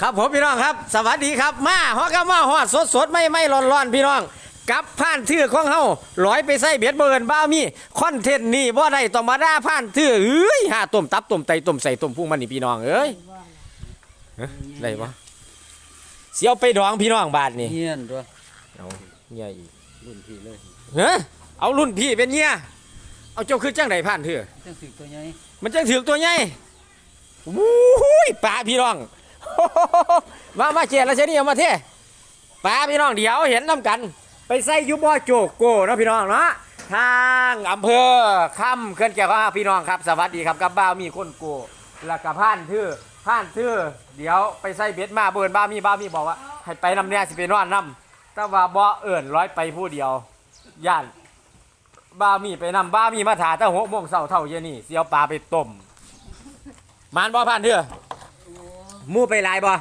ครับผมพี่น้องครับ สวัสดีครับมาฮอกกับมาฮอดสดสดๆไม่ไม่ร้อนร้อนๆพี่น้องกับผ่านทื่อของเฮาลอยไปใส่เบ็ดเบิร์นบ้ามีคอนเทนต์นี่บ่ได้ต้องมาด่าผ่านทื่อเอ้ยหาต้มตับต้มไตต้มใส่ต้มพุ่งมันนี่พี่น้องเอ้ยเอ้ยได้ปะเสียวไปดองพี่น้องบาทนี่เฮียนตัวเอาเงี้ยอีกรุ่นพี่เลยเฮ้ยเอารุ่นพี่เป็นเงี้ยเอาเจ้าคือจังไดผ่านทื่อจังสิตัวใหญ่มันจังถือตัวใหญ่วู้ยปลาพี่น้อง มามาเจรแล้วเชนี่เอามาเท่ปลาพี่น้องเดี๋ยวเห็นน้ำกัน ไปใส่ยูบ่อโจกโกเนาะพี่น้องเนาะทางอำเภอค่ำเคลื่อนแก้วครับพี่น้องครับ สวัสดีครับกับบ้าวมีคนโกแล้วกับผ่านทื่อผ่านทื่อเดี๋ยวไปใส่เบ็ดมาเบิร์นบ้าวมีบ้าวมีบอกว่า ให้ไปนำเนี่ยสิไปนอนนำแต่ว่าบ่อเอิ่นร้อยไปผู้เดียวย่านบ้ามีไปนำบ้ามีมาถาตั้งหกโมงเช้าเท่าเย็นนี่เสียวปลาไปต้มมานบ่ผ่านเถอ มู่ไปหลายบ่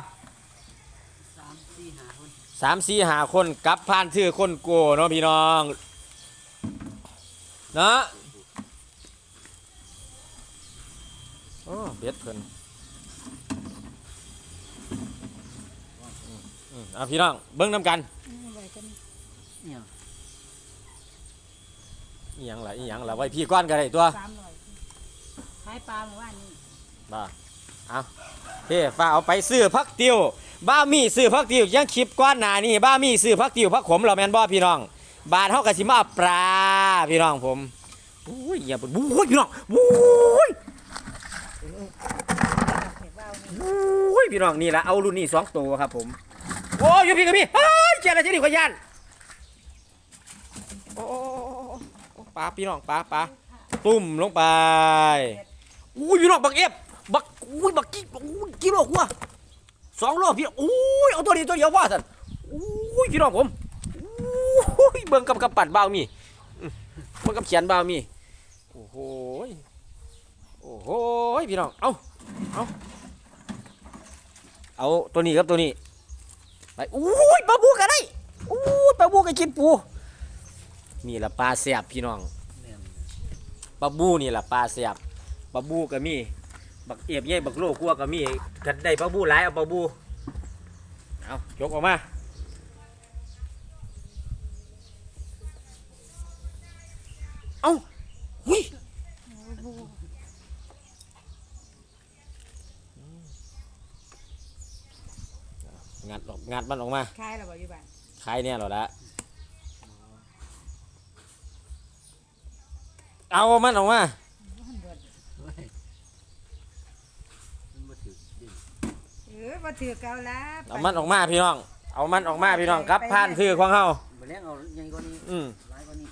สามสี่ห้าคนสามสี่หาคนกลับผ่านเถือคนโกเนาะพี่น้องเนาะโอ้เบ็ดเพิ่นอืมอืมเอาพี่น้องเบิ้งน้ำกันเนี่ยอีหยังล่ะอีหยังล่ะไว้พี่ก้อนก็ได้ตัวสามร้อยขายปลาเมื่อวานนี้บ้า เอาเฮ้ฟ้าเอาไปซื้อพักติวบ้ามีซื้อพักติวยังคลิปก้อนหนานี่บ้ามีซื้อพักติวพักขมเราแมนบ่พี่น้อง บาทเท่ากับสิมาปลาพี่น้องผมอุ้ยอย่าบุ้ยพี่น้องอุ้ยเห็นว่าเอานี่อุ้ยพี่น้องนี่ละเอารุ่นนี้สองตัวครับผมโอ้ยอยู่พี่กับพี่เฮ้ยเจ้าอะไรเจ้าดิขยันโอ้ปลาพี่น้องปลาปลาตุ่มลงไปอุ้ยพี่น้องบักเอฟ อุ้ยบักกี่อุ้ยกี่โลกว่าสองโลพี่อุ้ยเอาตัวนี้ตัวเดียวว่าสันอุ้ยพี่น้องผมอุ้ยเบิ่งกับกับปัดเบาวมีอื้อเบิ่งกับเขียนเบาวมีโอ้โหยโอ้โหยพี่น้องเอาเอาเอาตัวนี้ครับตัวนี้ไปอุ้ยปลาบูกันได้อุ้ยปลาบูกันกินปูนี่ละปลาแสบพี่น้องเนี่ยปลาบูนี่ละปลาแสบปลาบูก็มี บักเอียบใหญ่บักโลกัวก็มีกันได้ปลาบูหลายเอาปลาบูเอายกออกมาเอาหุยงัดออกงัดมันออกมาขายแล้วบ่อยู่บ้านขายเนี่ยเหรอละเอามันออกมา มันเบิด เฮ้ยมันมาถือดิน เออ บ่ถือเก่าละเอามันออกมาพี่น้อง เอามันออกมาพี่น้องครับผ่านซื้อของเฮามาเลี้ยงเอาใหญ่กว่านี้อืมหลายกว่านี้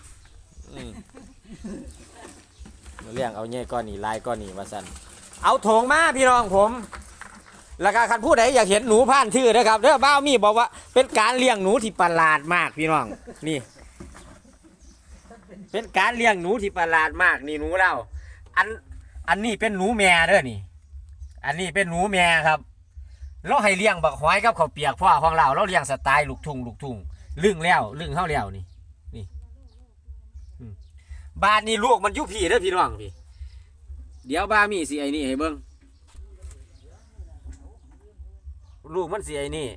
อืมเรื่องเอาเงี้ยก้อนนี่ลายก้อนนี่มาสั่นเอาโถงมาพี่น้องผมแล้วก็คันผู้ใดอยากเห็นหนูผ่านชื่อนะครับเด้อบ้าวมีบอกว่าเป็นการเลี้ยงหนูที่ประหลาดมากพี่น้องนี่ เป็นการเลี้ยงหนูที่ประหลาดมากนี่หนูเราอันอันนี้เป็นหนูแม่เด้อนี่ อันนี้เป็นหนูแม่ครับ เราให้เลี้ยงบักหอยกับข้าวเปียกพ่อของเราเราเลี้ยงสไตล์ลูกทุ่งลูกทุ่งลึงแล้วลึงเข้าแล้วนี่นี่บ้านนี่ลูกมันยุพี่เด้อพี่น้องพี่เดี๋ยวบ้ามีสิไอ้นี่ให้เบิ้งลูกมันสิไอ้นี่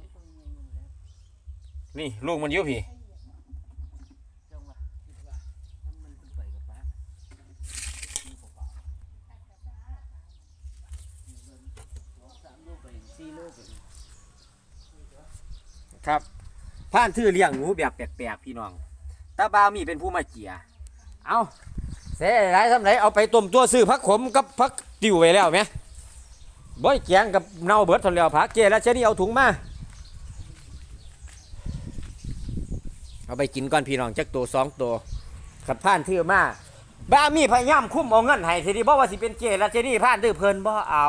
นี่ลูกมันยุพี่ จังหวะคิดว่าถ้ามันเป็นไปกับป้าสามโลไปสี่โลไป ครับผ่านทื่อเลี้ยงหนูแบบแปลกๆพี่น้องตาบ้ามีเป็นผู้มาเจียเอาเสียหลายสำไหนเอาไปต้มตัวซื้อพักขมกับพักติวไว้แล้วไหมบ่อยแกงกับเน่าเบิดทนแล้วพักเจแล้วเชนี่เอาถุงมาเอาไปกินก่อนพี่น้องจักตัวสองตัวขัดผ่านทื่อมาบ้ามีพยายามคุ้มเอาเงินให้ทีนี้บอกว่าสิเป็นเจแล้วเจนี่ผ่านทื่อเพิ่นบ่เอา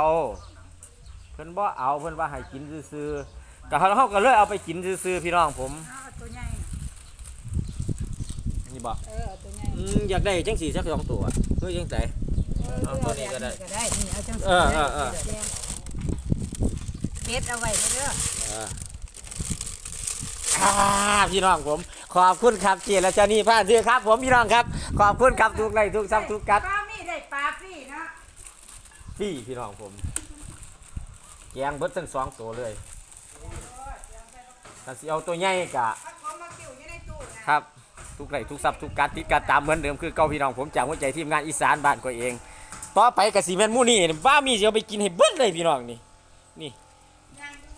เพิ่นบ่เอาเพิ่นว่าให้กินซื่อ ก็เฮาก็เลยเอาไปกินซื่อๆพี่น้องผมเอาตัวใหญ่นี่บ่เออเอาตัวใหญ่อืมอยากได้จังสี่สักสองตัวเฮ้ยจังไสเออเอาตัวนี้ก็ได้ก็ได้นี่เอาจังเออเออเออเบ็ดเอาไว้เด้ออ่าพี่น้องผม ขอบคุณครับเจรจานีผ่านซื้อครับ ผมพี่น้องครับ ขอบคุณครับทุกไลค์ทุกซับทุกกัด ปลามีได้ปลาฟรีเนาะ พี่พี่น้องผมแกงเบิดทั้งสองตัวเลย ถ้าสิเอาตัวใหญ่กะถ้าของมากิ่วอยู่ในตู้นะครับ ทุกไรทุกทรัพย์ทุกการติดการตามเหมือนเดิมคือเก่าพี่น้องผมจากหัวใจทีมงานอีสานบ้านก็เอง ต่อไปกับสีแมนหมูนี่บ้ามีสิเอาไปกินให้เบิ้ลเลยพี่น้องนี่ย่างดู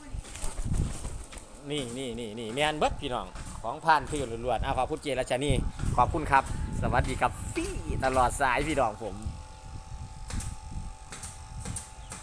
นี่นี่นี่นี่นี่แมนเบิ้ลพี่น้องของผ่านคือล้วนๆเอาขอบคุณเจรชานี่ขอบคุณครับ สวัสดีครับฟี่ตลอดสายพี่น้องผม